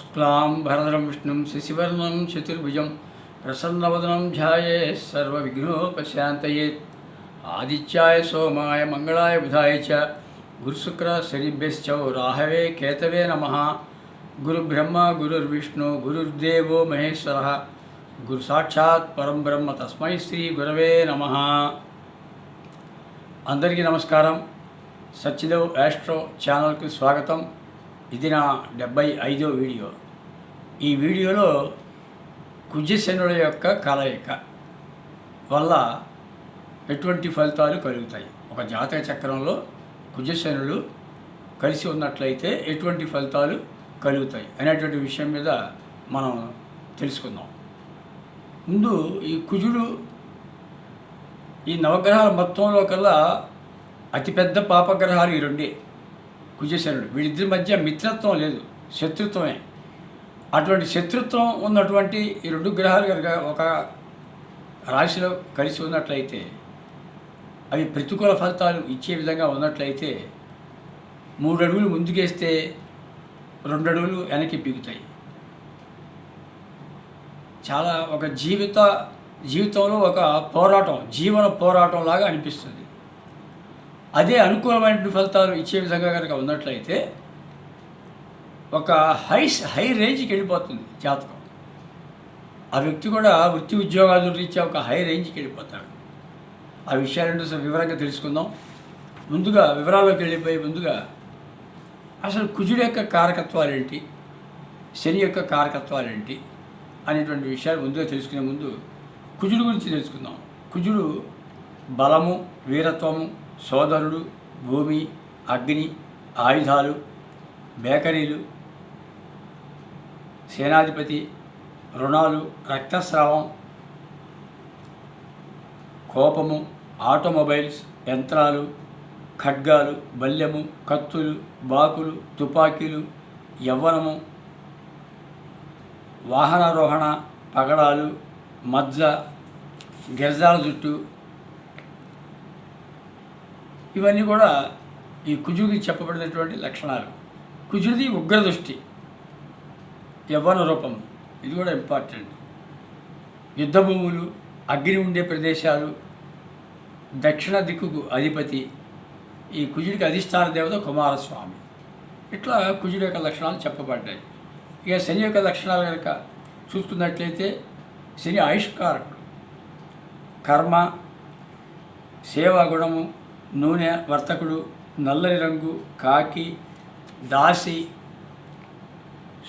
శుక్లాం భరదరం విష్ణుం శశివర్ణం చతుర్భుజం ప్రసన్నవదనం ధ్యాయే సర్వవిఘ్నోపశాంతయే ఆదిత్యాయ సోమాయ మంగళాయ బుధాయ చ గురుశుక్ర శనిభ్యశ్చౌ రాహవే కేతవే నమ గురుబ్రహ్మ గురుర్విష్ణు గురుర్దేవో మహేశ్వర గురు సాక్షాత్ పరం బ్రహ్మ తస్మై శ్రీ గురవే నమ అందరికీ నమస్కారం సత్యదేవ్ యాస్ట్రో ఛానల్కి స్వాగతం ఇది నా డెబ్బై ఐదో వీడియో. ఈ వీడియోలో కుజశనుల యొక్క కలయిక వల్ల ఎటువంటి ఫలితాలు కలుగుతాయి? ఒక జాతక చక్రంలో కుజశనులు కలిసి ఉన్నట్లయితే ఎటువంటి ఫలితాలు కలుగుతాయి అనేటువంటి విషయం మీద మనం తెలుసుకుందాం. ముందు ఈ కుజుడు ఈ నవగ్రహాల మొత్తంలో కల్లా అతిపెద్ద పాపగ్రహాలు ఈ రెండే. కుజశనుడు వీళ్ళిద్దరి మధ్య మిత్రత్వం లేదు శత్రుత్వమే. అటువంటి శత్రుత్వం ఉన్నటువంటి ఈ రెండు గ్రహాలు కనుక ఒక రాశిలో కలిసి ఉన్నట్లయితే అవి ప్రతికూల ఫలితాలు ఇచ్చే విధంగా ఉన్నట్లయితే మూడు అడుగులు ముందుకేస్తే రెండు అడుగులు వెనక్కి పీగుతాయి చాలా ఒక జీవిత జీవితంలో ఒక పోరాటం జీవన పోరాటం లాగా అనిపిస్తుంది. అదే అనుకూలమైన ఫలితాలు ఇచ్చే విధంగా కనుక ఉన్నట్లయితే ఒక హై హై రేంజ్కి వెళ్ళిపోతుంది జాతకం. ఆ వ్యక్తి కూడా వృత్తి ఉద్యోగాలు రీత్యా ఒక హై రేంజ్కి వెళ్ళిపోతాడు. ఆ విషయాలను అసలు వివరంగా తెలుసుకుందాం. ముందుగా వివరాల్లోకి వెళ్ళిపోయి ముందుగా అసలు కుజుడు యొక్క కారకత్వాలు ఏంటి శని యొక్క కారకత్వాలు ఏంటి అనేటువంటి విషయాలు ముందుగా తెలుసుకునే ముందు కుజుడు గురించి తెలుసుకుందాం. కుజుడు బలము వీరత్వము సోదరుడు భూమి అగ్ని ఆయుధాలు బేకరీలు సేనాధిపతి రుణాలు రక్తస్రావం కోపము ఆటోమొబైల్స్ యంత్రాలు ఖడ్గాలు బల్యము కత్తులు బాకులు తుపాకీలు యవ్వనము వాహనారోహణ పగడాలు మజ్జ గిర్జాల జుట్టు ఇవన్నీ కూడా ఈ కుజుడికి చెప్పబడినటువంటి లక్షణాలు. కుజుడిది ఉగ్రదృష్టి యవ్వన రూపం. ఇది కూడా ఇంపార్టెంట్ యుద్ధ భూములు అగ్ని ఉండే ప్రదేశాలు దక్షిణ దిక్కుకు అధిపతి ఈ కుజుడికి అధిష్టాన దేవత కుమారస్వామి. ఇట్లా కుజుడి యొక్క లక్షణాలు చెప్పబడ్డాయి. ఇక శని యొక్క లక్షణాలు కనుక చూసుకున్నట్లయితే శని ఆయుష్కారకుడు. కర్మ సేవా గుణము నూనె వర్తకుడు నల్లని రంగు కాకి దాసి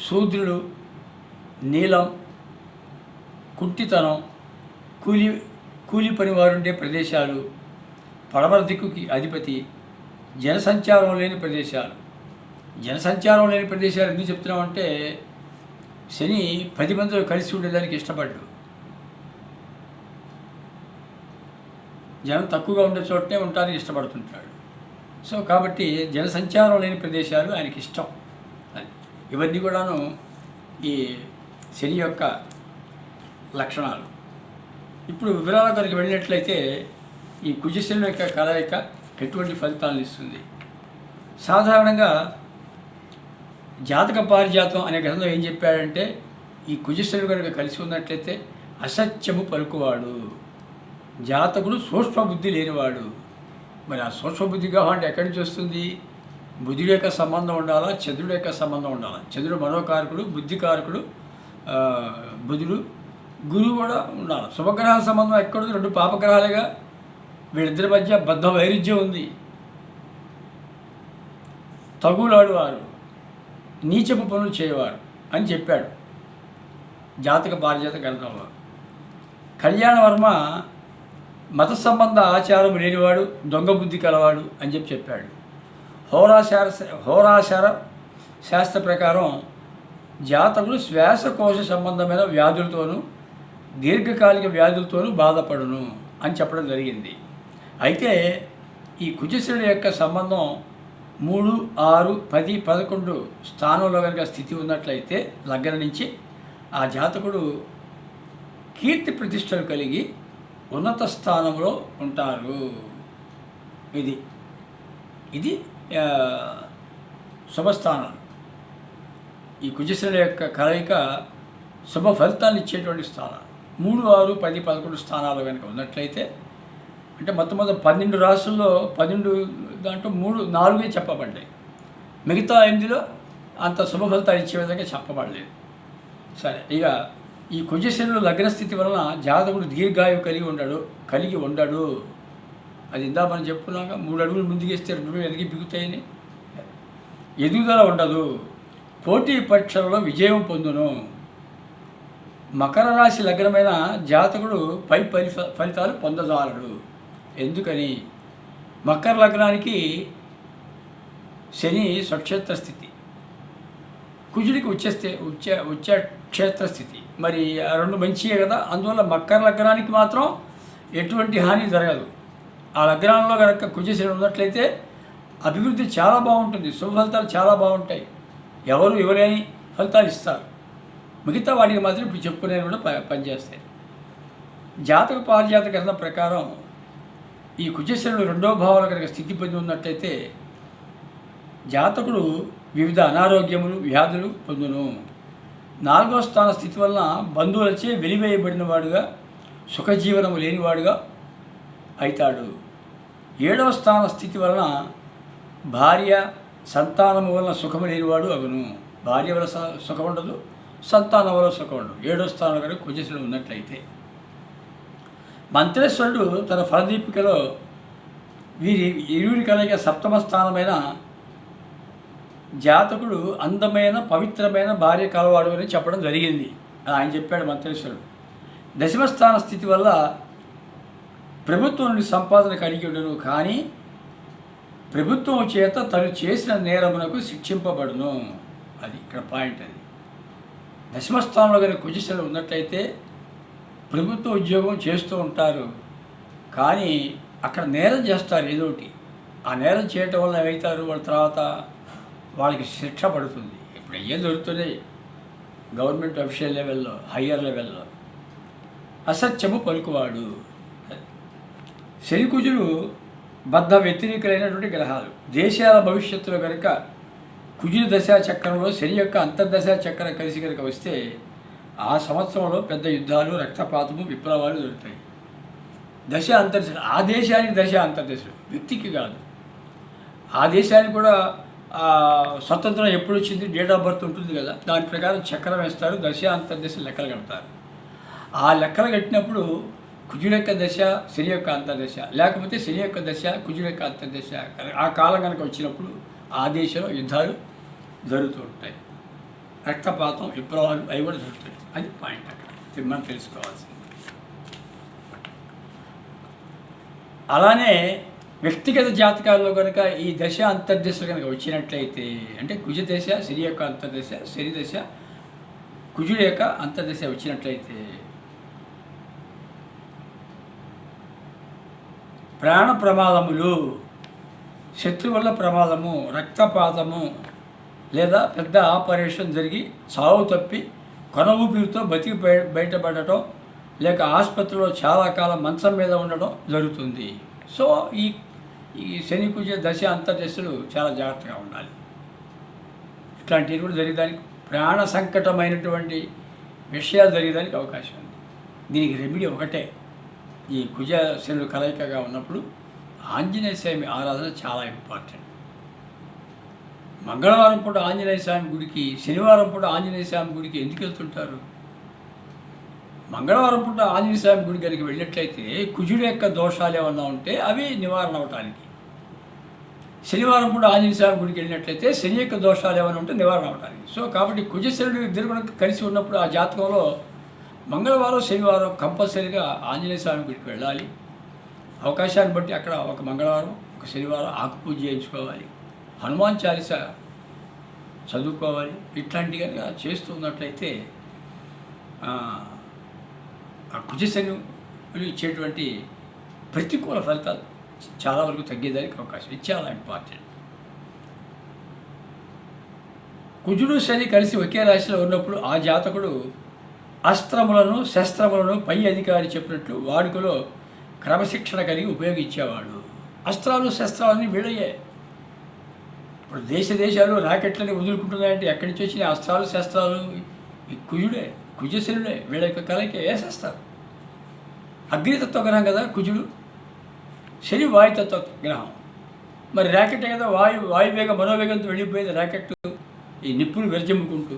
శూద్రుడు నీలం కుంటితనం కూలి కూలి పనివారుండే ప్రదేశాలు పడమర దిక్కుకి అధిపతి జనసంచారం లేని ప్రదేశాలు. జనసంచారం లేని ప్రదేశాలు ఎందుకు చెప్తున్నామంటే శని పది మందిలో కలిసి ఉండేదానికి ఇష్టపడ్డు. జనం తక్కువగా ఉండే చోటనే ఉండటానికి ఇష్టపడుతుంటాడు. సో కాబట్టి జనసంచారం లేని ప్రదేశాలు ఆయనకి ఇష్టం. ఇవన్నీ కూడాను ఈ శని యొక్క లక్షణాలు. ఇప్పుడు వివరాల కనుక వెళ్ళినట్లయితే ఈ కుజశని యొక్క కలయిక ఎటువంటి ఫలితాలను ఇస్తుంది? సాధారణంగా జాతక పారిజాతం అనే గ్రంథం ఏం చెప్పాడంటే ఈ కుజశని కనుక కలిసి ఉన్నట్లయితే అసత్యము పలుకువాడు. జాతకుడు సూక్ష్మ బుద్ధి లేనివాడు. మరి ఆ సూక్ష్మ బుద్ధి కావాలంటే ఎక్కడి నుంచి వస్తుంది? బుద్ధుడి యొక్క సంబంధం ఉండాలా? చంద్రుడి యొక్క సంబంధం ఉండాలా? చంద్రుడు మనోకారకుడు బుద్ధికారకుడు బుధుడు గురువు కూడా ఉండాలి? శుభగ్రహ సంబంధం ఎక్కడుంది? రెండు పాపగ్రహాలుగా వీళ్ళిద్దరి మధ్య బద్ధ వైరుధ్యం ఉంది. తగులాడు వారు నీచపు పనులు చేయవారు అని చెప్పాడు జాతక పారిజాత గ్రంథంలో. కళ్యాణవర్మ మత సంబంధ ఆచారం లేనివాడు దొంగ బుద్ధి కలవాడు అని చెప్పి చెప్పాడు. హోరాశార హోరాశార శాస్త్ర ప్రకారం జాతకులు శ్వాసకోశ సంబంధమైన వ్యాధులతోనూ దీర్ఘకాలిక వ్యాధులతోనూ బాధపడును అని చెప్పడం జరిగింది. అయితే ఈ కుజశ్రుడి యొక్క సంబంధం మూడు ఆరు పది పదకొండు స్థానంలో కనుక స్థితి ఉన్నట్లయితే లగ్నం నుంచి ఆ జాతకుడు కీర్తి ప్రతిష్టలు కలిగి ఉన్నత స్థానంలో ఉంటారు. ఇది. ఇది ఆ, శుభస్థానాలు ఈ కుజశల యొక్క కలయిక శుభ ఫలితాన్ని ఇచ్చేటువంటి స్థానాలు మూడు ఆరు పది పదకొండు స్థానాలు కనుక ఉన్నట్లయితే అంటే మొత్తం మొత్తం పన్నెండు రాసుల్లో పన్నెండు దాంట్లో మూడు నాలుగే చెప్పబడ్డాయి. మిగతా ఎనిమిదిలో అంత శుభ ఫలితాలు ఇచ్చే విధంగా చెప్పబడలేదు. సరే ఇక ఈ కుజశనులు లగ్న స్థితి వలన జాతకుడు దీర్ఘాయువు కలిగి ఉండడు కలిగి ఉండడు. అది ఇందా మనం చెప్పుకున్నాక మూడు అడుగులు ముందుకేస్తే రెండు ఎదిగి బిగుతాయని. ఎదుగుదల ఉండదు. పోటీ పరీక్షలలో విజయం పొందును. మకర రాశి లగ్నమైన జాతకుడు పై ఫలిత ఫలితాలు పొందజాలడు. ఎందుకని? మకర లగ్నానికి శని స్వక్షేత్ర స్థితి. కుజుడికి ఉచ్చేస్తే ఉచ్చ ఉచ్చ క్షేత్ర స్థితి మరి ఆ రెండు మంచియే కదా? అందువల్ల మకర లగ్నానికి మాత్రం ఎటువంటి హాని జరగదు. ఆ లగ్నంలో కనుక కుజశని ఉన్నట్లయితే అభివృద్ధి చాలా బాగుంటుంది. శుభ ఫలితాలు చాలా బాగుంటాయి. ఎవరు ఇవ్వలేని ఫలితాలు ఇస్తారు. మిగతా వాటికి మాత్రం ఇప్పుడు చెప్పుకునే కూడా ప- పనిచేస్తాయి. జాతక పారిజాత గ్రంథం ప్రకారం ఈ కుజశనుడు రెండో భావాలు కనుక స్థితి పొంది ఉన్నట్లయితే జాతకుడు వివిధ అనారోగ్యములు వ్యాధులు పొందును. నాలుగో స్థాన స్థితి వలన బంధువులచే వెలివేయబడిన వాడుగా సుఖజీవనము లేనివాడుగా అవుతాడు ఏడవ స్థాన స్థితి వలన భార్య సంతానము వలన సుఖము లేనివాడు అగును. భార్య వల్ల సుఖం ఉండదు సంతానం వల్ల సుఖం ఉండదు. ఏడో స్థానం కనుక కుజశులు ఉన్నట్లయితే. మంత్రేశ్వరుడు తన ఫలదీపికలో వీరి ఇరువురి కలయిక సప్తమ స్థానమైన జాతకుడు అందమైన పవిత్రమైన భార్య కలవాడు అని చెప్పడం జరిగింది. ఆయన చెప్పాడు మంత్రేశ్వరుడు దశమస్థాన స్థితి వల్ల ప్రభుత్వం నుండి సంపాదన కలిగి ఉండను కానీ ప్రభుత్వం చేత తను చేసిన నేరమునకు శిక్షింపబడును. అది ఇక్కడ పాయింట్ అది. దశమస్థానంలో కనుక కుజిశలు ఉన్నట్లయితే ప్రభుత్వ ఉద్యోగం చేస్తూ ఉంటారు. కానీ అక్కడ నేరం చేస్తారు ఏదో ఒకటి. ఆ నేరం చేయటం వల్ల ఏమవుతారు? వాళ్ళ తర్వాత వాళ్ళకి శిక్ష పడుతుంది. ఇప్పుడు ఏం దొరుకుతున్నాయి. గవర్నమెంట్ అఫీషియల్ లెవెల్లో హయ్యర్ లెవెల్లో. అసత్యము పలుకువాడు. శనికుజులు బద్ధ వ్యతిరేకులైనటువంటి గ్రహాలు. దేశాల భవిష్యత్తులో కనుక కుజుల దశా చక్రంలో శని యొక్క అంతర్దశా చక్రం కలిసి కనుక వస్తే ఆ సంవత్సరంలో పెద్ద యుద్ధాలు రక్తపాతము విప్లవాలు దొరుకుతాయి దశ అంతర్దశ ఆ దేశానికి దశ అంతర్దశలు. వ్యక్తికి కాదు. ఆ దేశానికి కూడా స్వతంత్రం ఎప్పుడు వచ్చింది? డేట్ ఆఫ్ బర్త్ ఉంటుంది కదా. దాని ప్రకారం చక్రం వేస్తారు. దశ అంతర్దశ లెక్కలు కడతారు. ఆ లెక్కలు కట్టినప్పుడు కుజుడు యొక్క దశ శని యొక్క అంతర్దశ. లేకపోతే శని యొక్క దశ కుజుడు యొక్క అంతర్దశ. ఆ కాలం కనుక వచ్చినప్పుడు ఆ దేశంలో యుద్ధాలు జరుగుతూ ఉంటాయి. రక్తపాతం విప్లవాలు అవి కూడా జరుగుతాయి. అది పాయింట్ అక్కడ. మనం తెలుసుకోవాల్సింది. అలానే వ్యక్తిగత జాతకాల్లో కనుక ఈ దశ అంతర్దశ కనుక వచ్చినట్లయితే అంటే కుజ దశ శని యొక్క అంతర్దశ శని దశ కుజుడు యొక్క అంతర్దశ వచ్చినట్లయితే ప్రాణ ప్రమాదములు శత్రువుల ప్రమాదము రక్తపాతము లేదా పెద్ద ఆపరేషన్ జరిగి చావు తప్పి కొన ఊపిరితో బతికి బయటపడటం లేక ఆసుపత్రిలో చాలా కాలం మంచం మీద ఉండడం జరుగుతుంది. సో ఈ ఈ శని కుజ దశ అంతర్దశలు చాలా జాగ్రత్తగా ఉండాలి. ఇట్లాంటివి కూడా జరిగేదానికి ప్రాణ సంకటమైనటువంటి విషయాలు జరిగేదానికి అవకాశం ఉంది. దీనికి రెమెడీ ఒకటే. ఈ కుజ శనుడు కలయికగా ఉన్నప్పుడు ఆంజనేయ స్వామి ఆరాధన చాలా ఇంపార్టెంట్. మంగళవారం పూట ఆంజనేయ స్వామి గుడికి శనివారం పూట ఆంజనేయ స్వామి గుడికి ఎందుకు వెళ్తుంటారు? మంగళవారం పూట ఆంజనేయ స్వామి గుడి కనుక వెళ్ళినట్లయితే కుజుడు యొక్క దోషాలు ఏమన్నా ఉంటే అవి నివారణ అవటానికి. శనివారం పూట ఆంజనేయ స్వామి గుడికి వెళ్ళినట్లయితే శని యొక్క దోషాలు ఏమైనా ఉంటే నివారణ అవటానికి. సో కాబట్టి కుజశనుడు ఇద్దరు కలిసి ఉన్నప్పుడు ఆ జాతకంలో మంగళవారం శనివారం కంపల్సరీగా ఆంజనేయ స్వామి గుడికి వెళ్ళాలి. అవకాశాన్ని బట్టి అక్కడ ఒక మంగళవారం ఒక శనివారం ఆకు పూజ చేయించుకోవాలి. హనుమాన్ చాలీస చదువుకోవాలి. ఇట్లాంటి కనుక చేస్తున్నట్లయితే ఆ, ఆ ఇచ్చేటువంటి ప్రతికూల ఫలితాలు చాలా వరకు తగ్గేదానికి అవకాశం ఇది చాలా ఇంపార్టెంట్ కుజుడు శని కలిసి ఒకే రాశిలో ఉన్నప్పుడు ఆ జాతకుడు అస్త్రములను శస్త్రములను పై అధికారి చెప్పినట్లు వాడుకలో క్రమశిక్షణ కలిగి ఉపయోగించేవాడు. అస్త్రాలు శస్త్రాలని వీడయ్యే ఇప్పుడు దేశ దేశాలు రాకెట్లని వదులుకుంటున్నాయంటే ఎక్కడి నుంచి వచ్చిన అస్త్రాలు శస్త్రాలు కుజుడే. కుజశనుడే వీళ్ళ యొక్క కలయిక వేసేస్తారు. అగ్నితత్వ గ్రహం కదా కుజుడు? శని వాయుతత్వ గ్రహం. మరి ర్యాకెట్ కదా వాయు వాయువేగ మనోవేగంతో వెళ్ళిపోయేది ర్యాకెట్ ఈ నిప్పులు విరజిమ్ముకుంటూ.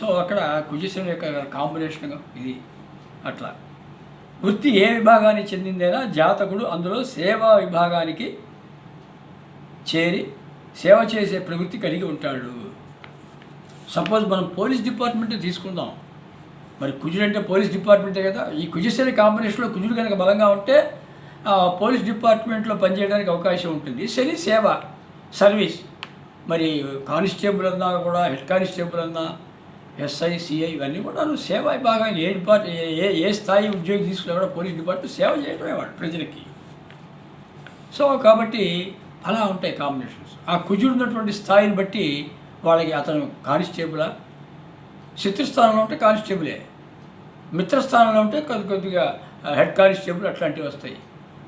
సో అక్కడ కుజశని యొక్క కాంబినేషన్గా ఇది అట్లా. వృత్తి ఏ విభాగానికి చెందిందైనా జాతకుడు అందులో సేవా విభాగానికి చేరి సేవ చేసే ప్రవృత్తి కలిగి ఉంటాడు. సపోజ్ మనం పోలీస్ డిపార్ట్మెంట్ తీసుకుందాం. మరి కుజుడు అంటే పోలీస్ డిపార్ట్మెంటే కదా? ఈ కుజశని కాంబినేషన్లో కుజుడు కనుక బలంగా ఉంటే పోలీస్ డిపార్ట్మెంట్లో పనిచేయడానికి అవకాశం ఉంటుంది. శని సేవ సర్వీస్. మరి కానిస్టేబుల్ అన్నా కూడా హెడ్ కానిస్టేబుల్ అన్నా ఎస్ఐ సిఐ ఇవన్నీ కూడా సేవా విభాగం ఏ డిపార్ట్ ఏ- ఏ ఏ స్థాయి ఉద్యోగి తీసుకున్నా కూడా పోలీస్ డిపార్ట్మెంట్ సేవ చేయడమే వాడు ప్రజలకి. సో కాబట్టి అలా ఉంటాయి కాంబినేషన్స్. ఆ కుజుడు ఉన్నటువంటి స్థాయిని బట్టి వాళ్ళకి అతను కానిస్టేబులా శత్రుస్థానంలో ఉంటే కానిస్టేబులే. మిత్రస్థానంలో ఉంటే కొద్ది కొద్దిగా హెడ్ కానిస్టేబుల్ అట్లాంటివి వస్తాయి.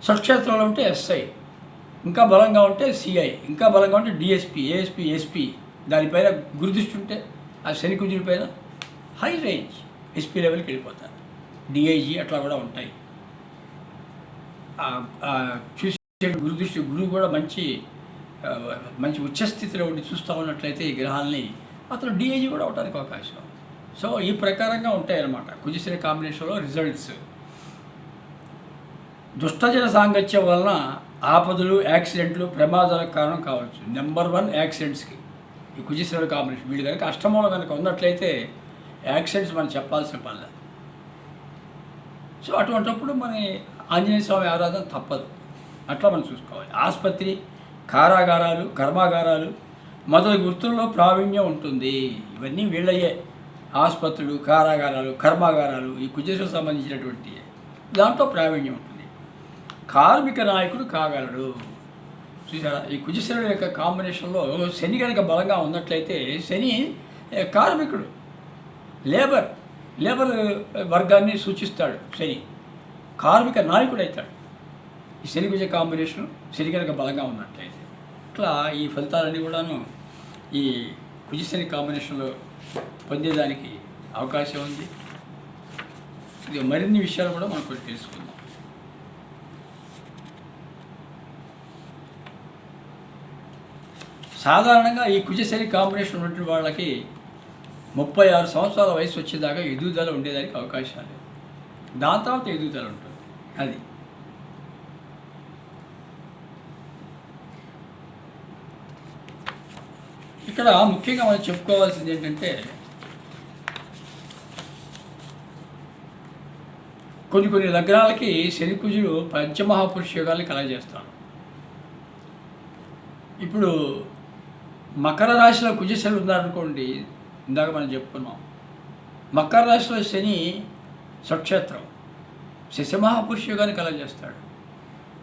స్వక్షేత్రంలో ఉంటే ఎస్ఐ ఇంకా బలంగా ఉంటే సిఐ ఇంకా బలంగా ఉంటే డిఎస్పి ఏఎస్పి ఎస్పి. దానిపైన గురుదృష్టి ఉంటే ఆ శని కుజుడి పైన హై రేంజ్ ఎస్పీ లెవెల్కి వెళ్ళిపోతారు. డిఐజీ అట్లా కూడా ఉంటాయి. చూసే గురుదృష్టి గురువు కూడా మంచి మంచి ఉచ్చస్థితిలో ఉండి చూస్తూ ఉన్నట్లయితే ఈ గ్రహాలని అతను డిఐజీ కూడా అవడానికి అవకాశం. సో ఈ ప్రకారంగా ఉంటాయి కుజశ్రీ కాంబినేషన్లో రిజల్ట్స్. దుష్టజన సాంగత్యం వలన ఆపదలు యాక్సిడెంట్లు ప్రమాదాలకు కారణం కావచ్చు. నెంబర్ వన్ యాక్సిడెంట్స్కి. ఈ కుజశ్రీ కాంబినేషన్. వీళ్ళు కనుక అష్టమంలో కనుక ఉన్నట్లయితే యాక్సిడెంట్స్ మనం చెప్పాల్సిన పనిలేదు సో అటువంటప్పుడు మన ఆంజనేయ స్వామి ఆరాధన తప్పదు. అట్లా మనం చూసుకోవాలి. ఆసుపత్రి కారాగారాలు కర్మాగారాలు మొదటి గుర్తుల్లో ప్రావీణ్యం ఉంటుంది. ఇవన్నీ వీళ్ళయ్యే ఆసుపత్రులు కారాగారాలు కర్మాగారాలు ఈ కుజేశ్వరకు సంబంధించినటువంటి దాంట్లో ప్రావీణ్యం ఉంటుంది. కార్మిక నాయకుడు కాగలడు. చూసారా ఈ కుజశనుడు యొక్క కాంబినేషన్లో శని కనుక బలంగా ఉన్నట్లయితే శని కార్మికుడు లేబర్ లేబర్ వర్గాన్ని సూచిస్తాడు శని. కార్మిక నాయకుడు అవుతాడు. ఈ శని కుజ కాంబినేషన్ శని కనుక బలంగా ఉన్నట్లయితే. ఇట్లా ఈ ఫలితాలన్నీ కూడాను ఈ కుజశని కాంబినేషన్లో పొందేదానికి అవకాశం ఉంది. ఇది మరిన్ని విషయాలు కూడా మనం కొన్ని తెలుసుకుందాం. సాధారణంగా ఈ కుజశని కాంబినేషన్ ఉన్నటువంటి వాళ్ళకి ముప్పై ఆరు సంవత్సరాల వయసు వచ్చేదాకా ఎదుగుదల ఉండేదానికి అవకాశాలు. దాని తర్వాత ఎదుగుదల ఉంటుంది. అది. ఇక్కడ ముఖ్యంగా మనం చెప్పుకోవాల్సింది ఏంటంటే కొన్ని కొన్ని లగ్నాలకి శని కుజుడు పంచమహాపురుష యోగాల్ని కలగజేస్తాడు. ఇప్పుడు మకర రాశిలో కుజశని ఉన్నారనుకోండి ఇందాక మనం చెప్పుకున్నాం. మకర రాశిలో శని స్వక్షేత్రం శశమహాపురుష యోగాన్ని కలగజేస్తాడు.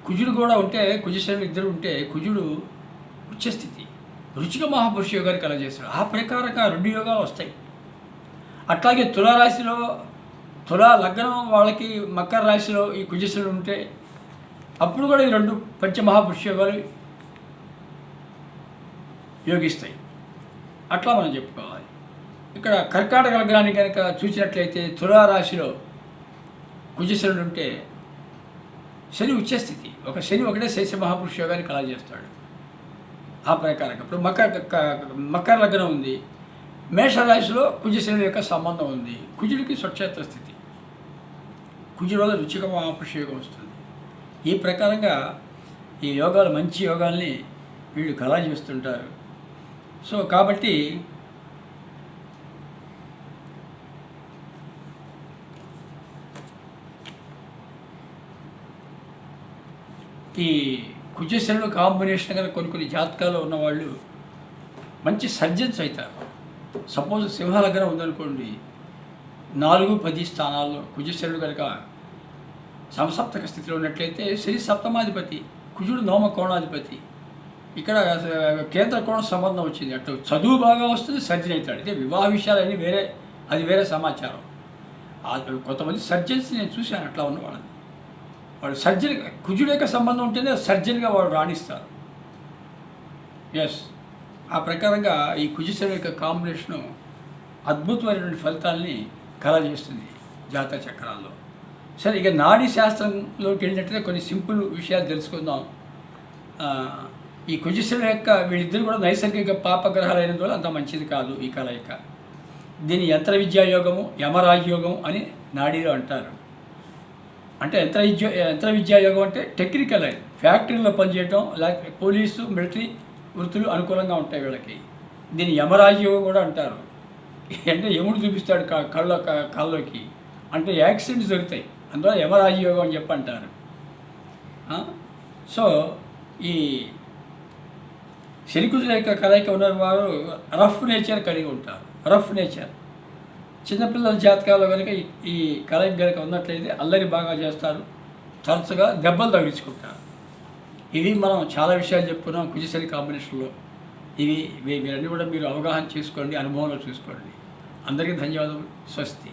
కుజుడు కూడా ఉంటే కుజశని ఇద్దరు ఉంటే కుజుడు ఉచ్చస్థితి. రుచిక మహాపురుష యోగాన్ని కలగజేస్తాడు ఆ ప్రకారంగా రెండు యోగాలు వస్తాయి. అట్లాగే తులారాశిలో తులా లగ్నం వాళ్ళకి మకర రాశిలో ఈ కుజశనుడు ఉంటే అప్పుడు కూడా ఈ రెండు పంచమహాపురుష యోగాలు యోగిస్తాయి. అట్లా మనం చెప్పుకోవాలి. ఇక్కడ కర్కాటక లగ్నాన్ని కనుక చూసినట్లయితే తులారాశిలో కుజశనుడు ఉంటే శని ఉచ్చస్థితి. ఒక శని ఒకటే శేష మహాపురుష యోగాన్ని చేస్తాడు ఆ ప్రకారంగా ఇప్పుడు మకర మకర లగ్నం ఉంది. మేషరాశిలో కుజశని యొక్క సంబంధం ఉంది. కుజుడికి స్వచ్ఛేత్ర స్థితి. కుజుడు వల్ల రుచిక మహాపురుష వస్తుంది. ఈ ప్రకారంగా ఈ యోగాలు మంచి యోగాల్ని వీళ్ళు కళా చేస్తుంటారు. సో కాబట్టి ఈ కుజశనుడు కాంబినేషన్ కనుక కొన్ని కొన్ని జాతకాలు ఉన్నవాళ్ళు మంచి సర్జన్స్ అవుతారు సపోజ్ సింహలగ్నం ఉందనుకోండి నాలుగు పది స్థానాల్లో కుజశనుడు కనుక సమసప్తక స్థితిలో ఉన్నట్లయితే శ్రీ సప్తమాధిపతి కుజుడు నోమ కోణాధిపతి. ఇక్కడ కేంద్ర కోణ సంబంధం వచ్చింది. అటు చదువు బాగా వస్తుంది సర్జన్ అవుతాడు. ఇదే వివాహ విషయాలన్నీ వేరే అది వేరే సమాచారం. కొంతమంది సర్జన్స్ నేను చూశాను అట్లా ఉన్నవాళ్ళని. వాడు సర్జన్ కుజుడు యొక్క సంబంధం ఉంటేనే సర్జన్గా వాడు రాణిస్తారు. ఎస్ ఆ ప్రకారంగా ఈ కుజశని యొక్క కాంబినేషను అద్భుతమైనటువంటి ఫలితాల్ని కలగజేస్తుంది జాతక చక్రాల్లో. సరే ఇక నాడీ శాస్త్రంలోకి వెళ్ళినట్లయితే కొన్ని సింపుల్ విషయాలు తెలుసుకుందాం. ఈ కుజశని యొక్క వీళ్ళిద్దరు కూడా నైసర్గిక పాపగ్రహాలైనందువల్ల అంత మంచిది కాదు ఈ కలయిక. దీని యంత్ర విద్యాయోగము యమరాజయోగం అని నాడీలో అంటారు. అంటే యంత్ర విద్య యంత్ర విద్యా యోగం అంటే టెక్నికల్ అది ఫ్యాక్టరీలో పనిచేయటం లేకపోతే పోలీసు మిలిటరీ వృత్తులు అనుకూలంగా ఉంటాయి వీళ్ళకి. దీన్ని యమరాజయోగం కూడా అంటారు. అంటే యముడు చూపిస్తాడు కళ్ళ కళ్ళలోకి. అంటే యాక్సిడెంట్స్ దొరుకుతాయి అందువల్ల యమరాజయోగం అని చెప్పి అంటారు. సో ఈ శనికుజుల యొక్క కలయిక ఉన్న వారు రఫ్ నేచర్ కలిగి ఉంటారు. రఫ్ నేచర్ చిన్నపిల్లల జాతకాల్లో కనుక ఈ- కలయిక కనుక ఉన్నట్లయితే అల్లరి బాగా చేస్తారు. తరచుగా దెబ్బలు తగిలించుకుంటారు. ఇవి మనం చాలా విషయాలు చెప్పుకున్నాం కుజశని కాంబినేషన్లో. ఇవి ఇవి- కూడా మీరు అవగాహన చేసుకోండి అనుభవంలో చూసుకోండి. అందరికీ ధన్యవాదాలు స్వస్తి.